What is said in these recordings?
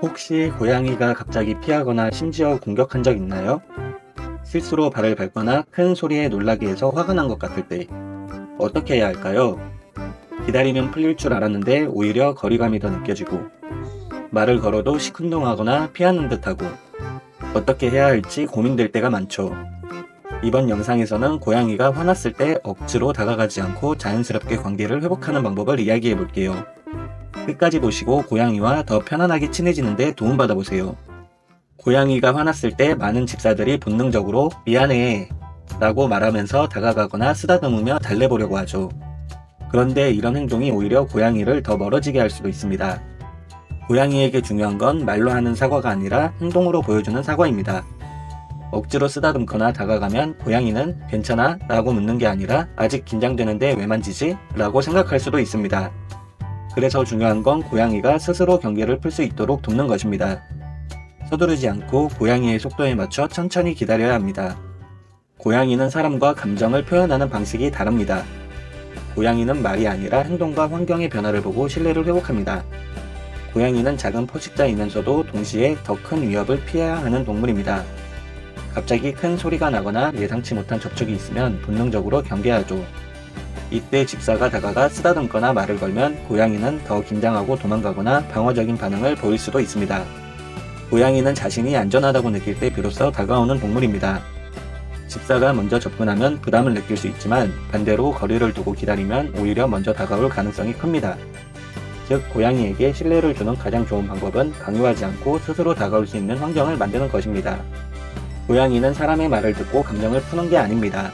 혹시 고양이가 갑자기 피하거나 심지어 공격한 적 있나요? 실수로 발을 밟거나 큰 소리에 놀라게 해서 화가 난 것 같을 때 어떻게 해야 할까요? 기다리면 풀릴 줄 알았는데 오히려 거리감이 더 느껴지고 말을 걸어도 시큰둥하거나 피하는 듯하고 어떻게 해야 할지 고민될 때가 많죠. 이번 영상에서는 고양이가 화났을 때 억지로 다가가지 않고 자연스럽게 관계를 회복하는 방법을 이야기해 볼게요. 끝까지 보시고 고양이와 더 편안하게 친해지는데 도움받아 보세요. 고양이가 화났을 때 많은 집사들이 본능적으로 미안해 라고 말하면서 다가가거나 쓰다듬으며 달래보려고 하죠. 그런데 이런 행동이 오히려 고양이를 더 멀어지게 할 수도 있습니다. 고양이에게 중요한 건 말로 하는 사과가 아니라 행동으로 보여주는 사과입니다. 억지로 쓰다듬거나 다가가면 고양이는 괜찮아? 라고 묻는 게 아니라 아직 긴장되는데 왜 만지지? 라고 생각할 수도 있습니다. 그래서 중요한 건 고양이가 스스로 경계를 풀 수 있도록 돕는 것입니다. 서두르지 않고 고양이의 속도에 맞춰 천천히 기다려야 합니다. 고양이는 사람과 감정을 표현하는 방식이 다릅니다. 고양이는 말이 아니라 행동과 환경의 변화를 보고 신뢰를 회복합니다. 고양이는 작은 포식자이면서도 동시에 더 큰 위협을 피해야 하는 동물입니다. 갑자기 큰 소리가 나거나 예상치 못한 접촉이 있으면 본능적으로 경계하죠. 이때 집사가 다가가 쓰다듬거나 말을 걸면 고양이는 더 긴장하고 도망가거나 방어적인 반응을 보일 수도 있습니다. 고양이는 자신이 안전하다고 느낄 때 비로소 다가오는 동물입니다. 집사가 먼저 접근하면 부담을 느낄 수 있지만 반대로 거리를 두고 기다리면 오히려 먼저 다가올 가능성이 큽니다. 즉, 고양이에게 신뢰를 주는 가장 좋은 방법은 강요하지 않고 스스로 다가올 수 있는 환경을 만드는 것입니다. 고양이는 사람의 말을 듣고 감정을 푸는 게 아닙니다.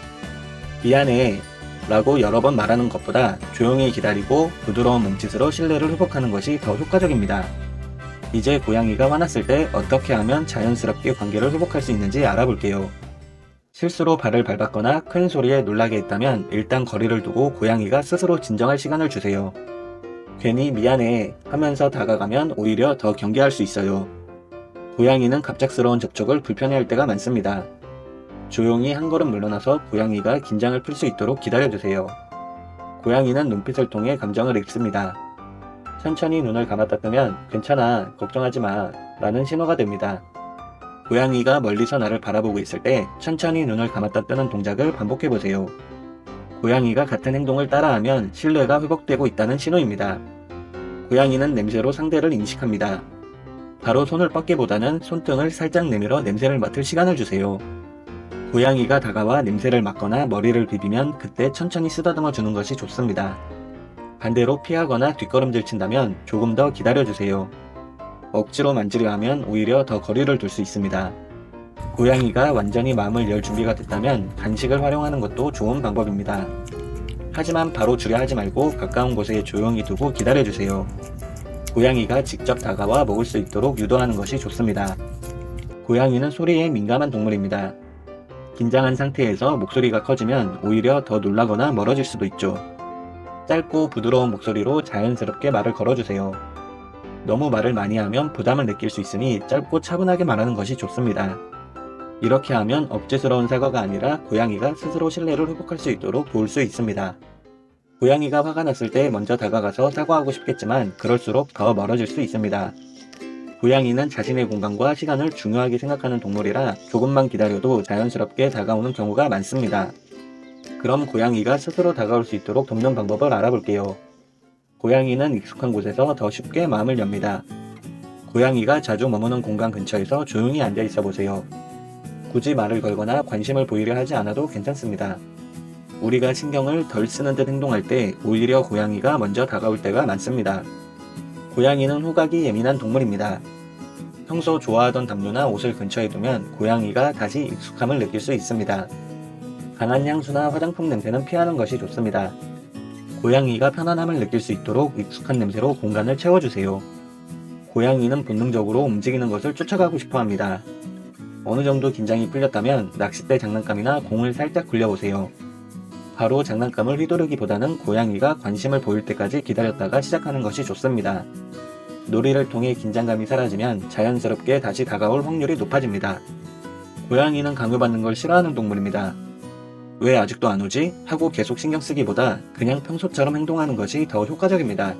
미안해 라고 여러 번 말하는 것보다 조용히 기다리고 부드러운 몸짓으로 신뢰를 회복하는 것이 더 효과적입니다. 이제 고양이가 화났을 때 어떻게 하면 자연스럽게 관계를 회복할 수 있는지 알아볼게요. 실수로 발을 밟았거나 큰 소리에 놀라게 했다면 일단 거리를 두고 고양이가 스스로 진정할 시간을 주세요. 괜히 미안해 하면서 다가가면 오히려 더 경계할 수 있어요. 고양이는 갑작스러운 접촉을 불편해할 때가 많습니다. 조용히 한 걸음 물러나서 고양이가 긴장을 풀 수 있도록 기다려주세요. 고양이는 눈빛을 통해 감정을 읽습니다. 천천히 눈을 감았다 뜨면 괜찮아, 걱정하지 마 라는 신호가 됩니다. 고양이가 멀리서 나를 바라보고 있을 때 천천히 눈을 감았다 뜨는 동작을 반복해 보세요. 고양이가 같은 행동을 따라하면 신뢰가 회복되고 있다는 신호입니다. 고양이는 냄새로 상대를 인식합니다. 바로 손을 뻗기보다는 손등을 살짝 내밀어 냄새를 맡을 시간을 주세요. 고양이가 다가와 냄새를 맡거나 머리를 비비면 그때 천천히 쓰다듬어 주는 것이 좋습니다. 반대로 피하거나 뒷걸음질 친다면 조금 더 기다려주세요. 억지로 만지려 하면 오히려 더 거리를 둘 수 있습니다. 고양이가 완전히 마음을 열 준비가 됐다면 간식을 활용하는 것도 좋은 방법입니다. 하지만 바로 주려 하지 말고 가까운 곳에 조용히 두고 기다려주세요. 고양이가 직접 다가와 먹을 수 있도록 유도하는 것이 좋습니다. 고양이는 소리에 민감한 동물입니다. 긴장한 상태에서 목소리가 커지면 오히려 더 놀라거나 멀어질 수도 있죠. 짧고 부드러운 목소리로 자연스럽게 말을 걸어주세요. 너무 말을 많이 하면 부담을 느낄 수 있으니 짧고 차분하게 말하는 것이 좋습니다. 이렇게 하면 억지스러운 사과가 아니라 고양이가 스스로 신뢰를 회복할 수 있도록 도울 수 있습니다. 고양이가 화가 났을 때 먼저 다가가서 사과하고 싶겠지만 그럴수록 더 멀어질 수 있습니다. 고양이는 자신의 공간과 시간을 중요하게 생각하는 동물이라 조금만 기다려도 자연스럽게 다가오는 경우가 많습니다. 그럼 고양이가 스스로 다가올 수 있도록 돕는 방법을 알아볼게요. 고양이는 익숙한 곳에서 더 쉽게 마음을 엽니다. 고양이가 자주 머무는 공간 근처에서 조용히 앉아 있어 보세요. 굳이 말을 걸거나 관심을 보이려 하지 않아도 괜찮습니다. 우리가 신경을 덜 쓰는 듯 행동할 때 오히려 고양이가 먼저 다가올 때가 많습니다. 고양이는 후각이 예민한 동물입니다. 평소 좋아하던 담요나 옷을 근처에 두면 고양이가 다시 익숙함을 느낄 수 있습니다. 강한 향수나 화장품 냄새는 피하는 것이 좋습니다. 고양이가 편안함을 느낄 수 있도록 익숙한 냄새로 공간을 채워주세요. 고양이는 본능적으로 움직이는 것을 쫓아가고 싶어 합니다. 어느 정도 긴장이 풀렸다면 낚싯대 장난감이나 공을 살짝 굴려보세요. 바로 장난감을 휘두르기보다는 고양이가 관심을 보일 때까지 기다렸다가 시작하는 것이 좋습니다. 놀이를 통해 긴장감이 사라지면 자연스럽게 다시 다가올 확률이 높아집니다. 고양이는 강요받는 걸 싫어하는 동물입니다. 왜 아직도 안 오지? 하고 계속 신경 쓰기보다 그냥 평소처럼 행동하는 것이 더 효과적입니다.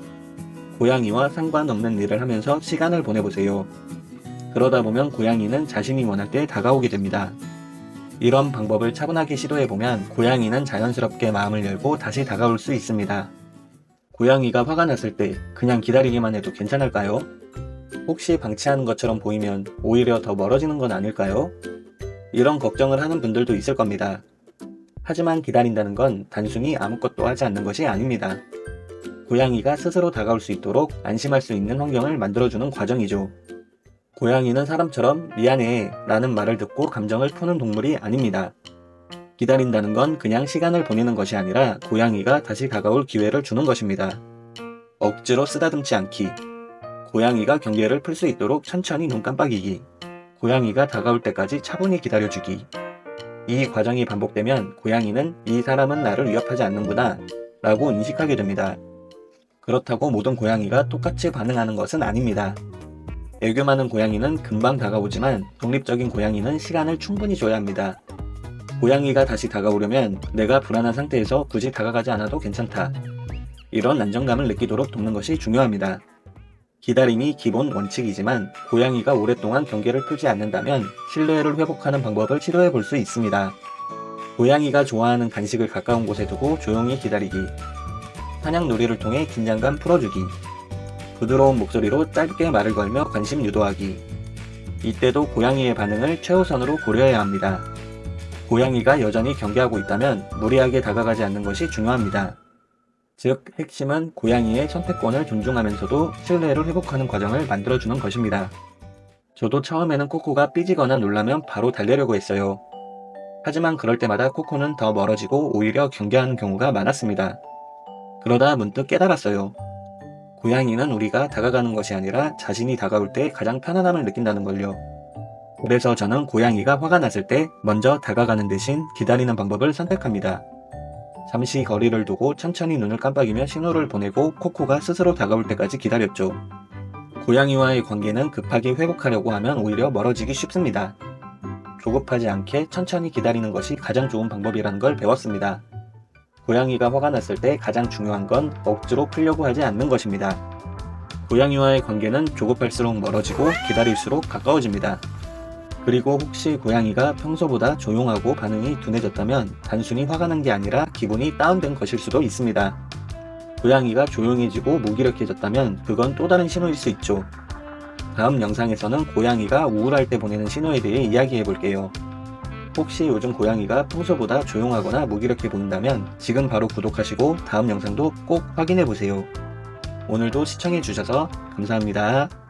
고양이와 상관없는 일을 하면서 시간을 보내보세요. 그러다 보면 고양이는 자신이 원할 때 다가오게 됩니다. 이런 방법을 차분하게 시도해보면 고양이는 자연스럽게 마음을 열고 다시 다가올 수 있습니다. 고양이가 화가 났을 때 그냥 기다리기만 해도 괜찮을까요? 혹시 방치하는 것처럼 보이면 오히려 더 멀어지는 건 아닐까요? 이런 걱정을 하는 분들도 있을 겁니다. 하지만 기다린다는 건 단순히 아무것도 하지 않는 것이 아닙니다. 고양이가 스스로 다가올 수 있도록 안심할 수 있는 환경을 만들어주는 과정이죠. 고양이는 사람처럼 미안해 라는 말을 듣고 감정을 푸는 동물이 아닙니다. 기다린다는 건 그냥 시간을 보내는 것이 아니라 고양이가 다시 다가올 기회를 주는 것입니다. 억지로 쓰다듬지 않기. 고양이가 경계를 풀 수 있도록 천천히 눈 깜빡이기. 고양이가 다가올 때까지 차분히 기다려주기. 이 과정이 반복되면 고양이는 이 사람은 나를 위협하지 않는구나 라고 인식하게 됩니다. 그렇다고 모든 고양이가 똑같이 반응하는 것은 아닙니다. 애교 많은 고양이는 금방 다가오지만 독립적인 고양이는 시간을 충분히 줘야 합니다. 고양이가 다시 다가오려면 내가 불안한 상태에서 굳이 다가가지 않아도 괜찮다. 이런 안정감을 느끼도록 돕는 것이 중요합니다. 기다림이 기본 원칙이지만 고양이가 오랫동안 경계를 풀지 않는다면 신뢰를 회복하는 방법을 시도해 볼 수 있습니다. 고양이가 좋아하는 간식을 가까운 곳에 두고 조용히 기다리기. 사냥 놀이를 통해 긴장감 풀어주기. 부드러운 목소리로 짧게 말을 걸며 관심 유도하기. 이때도 고양이의 반응을 최우선으로 고려해야 합니다. 고양이가 여전히 경계하고 있다면 무리하게 다가가지 않는 것이 중요합니다. 즉, 핵심은 고양이의 선택권을 존중하면서도 신뢰를 회복하는 과정을 만들어주는 것입니다. 저도 처음에는 코코가 삐지거나 놀라면 바로 달래려고 했어요. 하지만 그럴 때마다 코코는 더 멀어지고 오히려 경계하는 경우가 많았습니다. 그러다 문득 깨달았어요. 고양이는 우리가 다가가는 것이 아니라 자신이 다가올 때 가장 편안함을 느낀다는 걸요. 그래서 저는 고양이가 화가 났을 때 먼저 다가가는 대신 기다리는 방법을 선택합니다. 잠시 거리를 두고 천천히 눈을 깜빡이며 신호를 보내고 코코가 스스로 다가올 때까지 기다렸죠. 고양이와의 관계는 급하게 회복하려고 하면 오히려 멀어지기 쉽습니다. 조급하지 않게 천천히 기다리는 것이 가장 좋은 방법이라는 걸 배웠습니다. 고양이가 화가 났을 때 가장 중요한 건 억지로 풀려고 하지 않는 것입니다. 고양이와의 관계는 조급할수록 멀어지고 기다릴수록 가까워집니다. 그리고 혹시 고양이가 평소보다 조용하고 반응이 둔해졌다면 단순히 화가 난 게 아니라 기분이 다운된 것일 수도 있습니다. 고양이가 조용해지고 무기력해졌다면 그건 또 다른 신호일 수 있죠. 다음 영상에서는 고양이가 우울할 때 보내는 신호에 대해 이야기해 볼게요. 혹시 요즘 고양이가 평소보다 조용하거나 무기력해 보인다면 지금 바로 구독하시고 다음 영상도 꼭 확인해 보세요. 오늘도 시청해 주셔서 감사합니다.